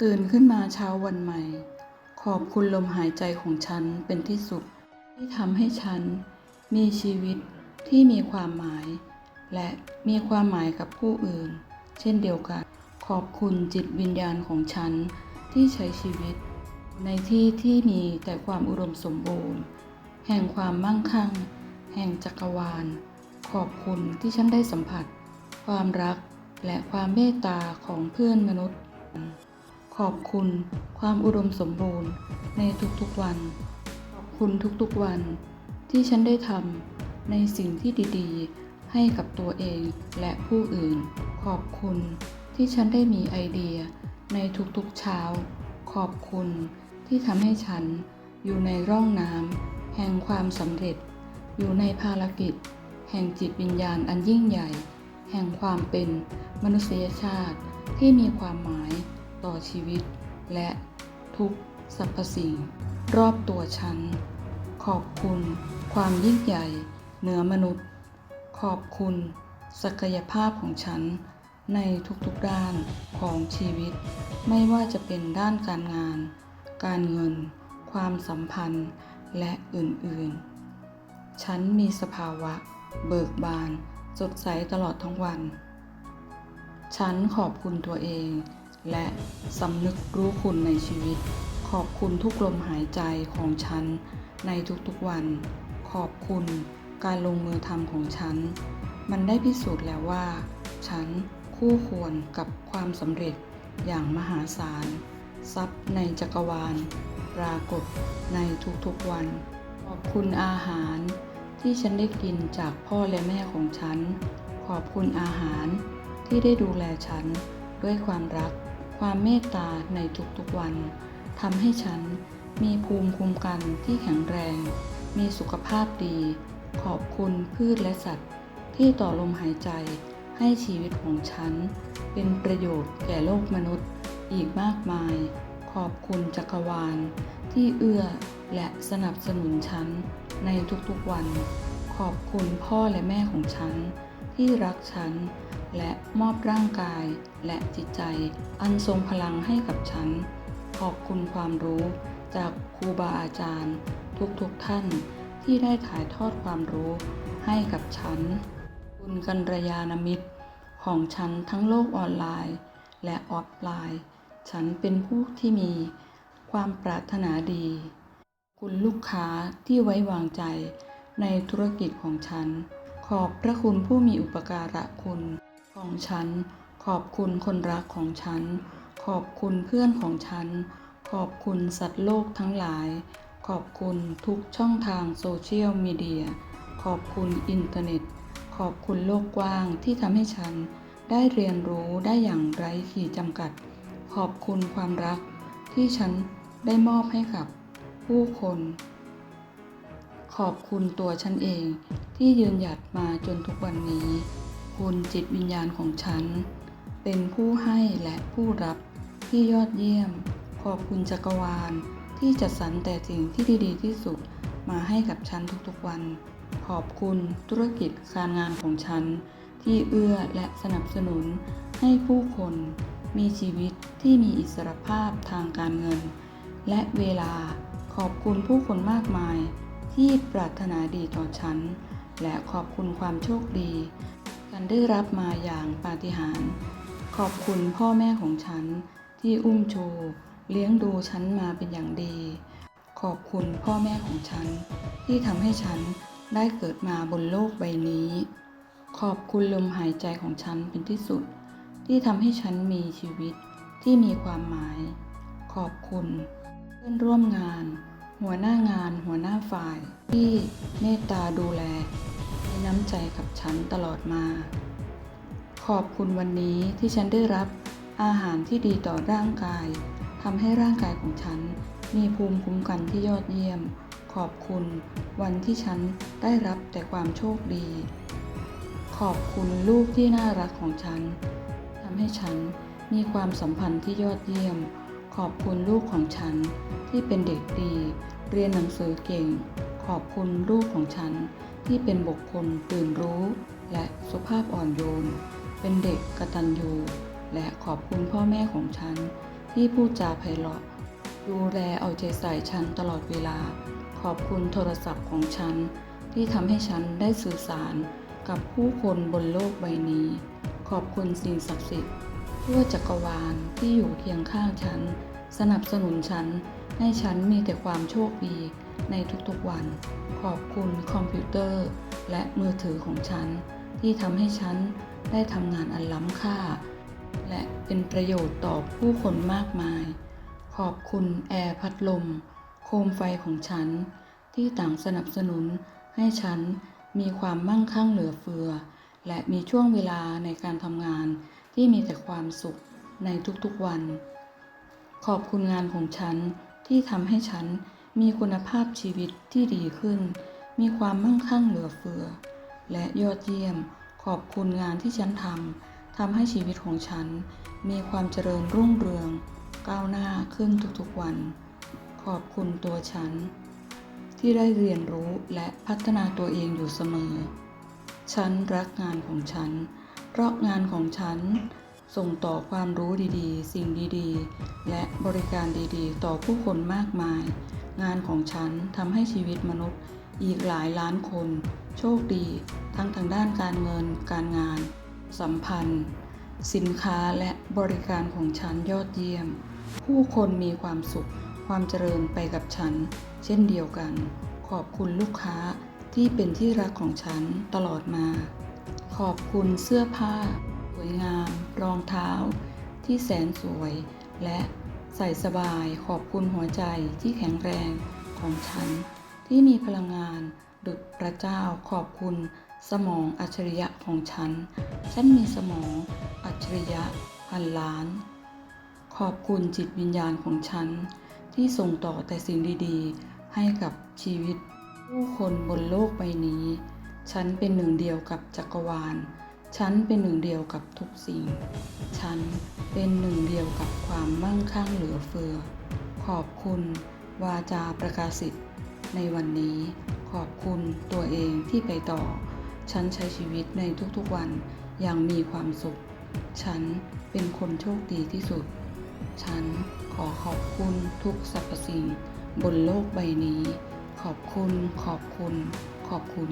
ตื่นขึ้นมาเช้าวันใหม่ ขอบคุณลมหายใจของฉันเป็นที่สุด ที่ทำให้ฉันมีชีวิตที่มีความหมาย และมีความหมายกับผู้อื่น เช่นเดียวกัน ขอบคุณจิตวิญญาณของฉันที่ใช้ชีวิต ในที่ที่มีแต่ความอุดมสมบูรณ์ แห่งความมั่งคั่ง แห่งจักรวาล ขอบคุณที่ฉันได้สัมผัส ความรักและความเมตตาของเพื่อนมนุษย์ ขอบคุณความอุดมสมบูรณ์ในทุกๆวัน ขอบคุณทุกๆวัน ที่ฉันได้ทำในสิ่งที่ดีๆ ให้กับตัวเองและผู้อื่น ขอบคุณที่ฉันได้มีไอเดียในทุกๆเช้า ขอบคุณที่ทำให้ฉันอยู่ในร่องน้ำแห่งความสำเร็จ อยู่ในภารกิจ แห่งจิตวิญญาณอันยิ่งใหญ่ แห่งความเป็นมนุษยชาติที่มีความหมาย ต่อชีวิต และทุกสรรพสิ่ง รอบตัวฉัน ขอบคุณ ความยิ่งใหญ่เหนือมนุษย์ ขอบคุณ ศักยภาพของฉัน ในทุกๆด้านของชีวิต ไม่ว่าจะเป็นด้านการงาน การเงิน ความสัมพันธ์ และอื่นๆ ฉันมีสภาวะ เบิกบาน สดใสตลอดทั้งวัน ฉันขอบคุณตัวเอง และสำนึกรู้คุณในชีวิต ขอบคุณทุกลมหายใจของฉันในทุกๆวัน ขอบคุณการลงมือทำของฉัน มันได้พิสูจน์แล้วว่า ฉันคู่ควรกับความสำเร็จอย่างมหาศาล ทรัพย์ในจักรวาล ปรากฏในทุกๆวัน ขอบคุณอาหารที่ฉันได้กินจากพ่อและแม่ของฉัน ขอบคุณอาหารที่ได้ดูแลฉันด้วยความรัก ความเมตตาในทุกๆวันทำให้ฉันมีภูมิคุ้มกันที่แข็งแรง มีสุขภาพดี ขอบคุณพืชและสัตว์ ที่ต่อลมหายใจให้ชีวิตของฉัน เป็นประโยชน์แก่โลกมนุษย์อีกมากมาย ขอบคุณจักรวาล ที่เอื้อและสนับสนุนฉันในทุกๆวัน ขอบคุณพ่อและแม่ของฉัน ที่รักฉัน และมอบร่างกายและจิตใจ อันทรงพลังให้กับฉัน ขอบคุณความรู้จากครูบาอาจารย์ ทุกๆท่านที่ได้ถ่ายทอดความรู้ให้กับฉัน คุณกัลยาณมิตร ของฉันทั้งโลกออนไลน์ และออฟไลน์ ฉันเป็นผู้ที่มีความปรารถนาดี คุณลูกค้าที่ไว้วางใจในธุรกิจของฉัน อบพระคุณผู้มีอุปการะคุณของฉัน ขอบคุณคนรักของฉัน ขอบคุณเพื่อนของฉัน ขอบคุณสัตว์โลกทั้งหลาย ขอบคุณทุกช่องทางโซเชียลมีเดีย ขอบคุณอินเทอร์เน็ต ขอบคุณโลกกว้างที่ทำให้ฉันได้เรียนรู้ได้อย่างไร้ขีดจำกัด ขอบคุณความรักที่ฉันได้มอบให้กับผู้คน ขอบคุณตัวฉันเองที่ยืนหยัดมาจนทุกวันนี้ คุณจิตวิญญาณของฉัน เป็นผู้ให้และผู้รับที่ยอดเยี่ยม ขอบคุณจักรวาลที่จัดสรรแต่สิ่งที่ดี ๆ ที่สุดมาให้กับฉันทุกๆวัน ขอบคุณธุรกิจการงานของฉัน ที่เอื้อและสนับสนุนให้ผู้คนมีชีวิตที่มีอิสรภาพทางการเงิน และเวลาขอบคุณผู้คนมากมาย ที่ปรารถนาดีต่อฉัน และขอบคุณความโชคดีกันได้รับมาอย่างปาฏิหาริย์ขอบคุณพ่อแม่ของฉันที่อุ้มชูเลี้ยงดูฉันมาเป็นอย่างดี ขอบคุณพ่อแม่ของฉัน ที่ทำให้ฉันได้เกิดมาบนโลกใบนี้ ขอบคุณลมหายใจของฉันเป็นที่สุด ที่ทำให้ฉันมีชีวิตที่มีความหมาย ขอบคุณ เพื่อนร่วมงาน หัวหน้างานหัวหน้าฝ่าย ที่เมตตาดูแลมีน้ำใจกับฉันตลอดมา ขอบคุณวันนี้ที่ฉันได้รับอาหารที่ดีต่อร่างกายทำให้ร่างกายของฉันมีภูมิคุ้มกันที่ยอดเยี่ยม ขอบคุณวันที่ฉันได้รับแต่ความโชคดี ขอบคุณลูกที่น่ารักของฉันทำให้ฉันมีความสัมพันธ์ที่ยอดเยี่ยม ขอบคุณลูกของฉันที่เป็นเด็กดี เรียนหนังสือเก่ง ขอบคุณลูกของฉัน ที่เป็นบุคคลตื่นรู้ และสุภาพอ่อนโยน เป็นเด็กกตัญญูและขอบคุณพ่อแม่ของฉัน ที่พูดจาไพเราะ ดูแลเอาใจใส่ฉันตลอดเวลา ขอบคุณโทรศัพท์ของฉัน ที่ทำให้ฉันได้สื่อสารกับผู้คนบนโลกใบนี้ ขอบคุณสิ่งศักดิ์สิทธิ์ทั่วจักรวาลที่อยู่เคียงข้างฉัน สนับสนุนฉัน ให้ฉันมีแต่ความโชคดีในทุกๆวัน ขอบคุณคอมพิวเตอร์ และมือถือของฉัน ที่ทำให้ฉันได้ทำงานอันล้ำค่า และเป็นประโยชน์ต่อผู้คนมากมาย ขอบคุณแอร์พัดลม โคมไฟของฉัน ที่ต่างสนับสนุนให้ฉันมีความมั่งคั่งเหลือเฟือ และมีช่วงเวลาในการทำงานที่มีแต่ความสุขในทุกๆวัน ขอบคุณงานของฉัน ที่ทำให้ฉันมีคุณภาพชีวิตที่ดีขึ้น มีความมั่งคั่งเหลือเฟือ และยอดเยี่ยม ขอบคุณงานที่ฉันทำทำให้ชีวิตของฉัน มีความเจริญรุ่งเรือง ก้าวหน้าขึ้นทุกๆวัน ขอบคุณตัวฉัน ที่ได้เรียนรู้และพัฒนาตัวเองอยู่เสมอ ฉันรักงานของฉัน เพราะงานของฉัน ส่งต่อความรู้ดีๆ สิ่งดีๆ และบริการดีๆ ต่อผู้คนมากมาย งานของฉันทำให้ชีวิตมนุษย์อีกหลายล้านคน โชคดี ทั้งทางด้านการเงิน การงาน สัมพันธ์ สินค้าและบริการของฉันยอดเยี่ยม ผู้คนมีความสุข ความเจริญไปกับฉัน เช่นเดียวกัน ขอบคุณลูกค้าที่เป็นที่รักของฉันตลอดมา ขอบคุณเสื้อผ้า วยงาม รองเท้า ที่แสนสวย และใส่สบายขอบคุณหัวใจที่แข็งแรงของฉัน ที่มีพลังงาน ดุจพระเจ้าขอบคุณ สมองอัจฉริยะของฉัน ฉันมีสมองอัจฉริยะพันล้าน ขอบคุณจิตวิญญาณของฉัน ที่ส่งต่อแต่สิ่งดีๆ ให้กับชีวิต ผู้คนบนโลกใบนี้ ฉันเป็นหนึ่งเดียวกับจักรวาล ฉันเป็นหนึ่งเดียวกับทุกสิ่ง ฉันเป็นหนึ่งเดียวกับความมั่งคั่งเหลือเฟือ ขอบคุณวาจาประกาศสิทธิ์ในวันนี้ ขอบคุณตัวเองที่ไปต่อ ฉันใช้ชีวิตในทุกๆวันอย่างมีความสุข ฉันเป็นคนโชคดีที่สุด ฉันขอขอบคุณทุกสรรพสิ่งบนโลกใบนี้ ขอบคุณ ขอบคุณ ขอบคุณ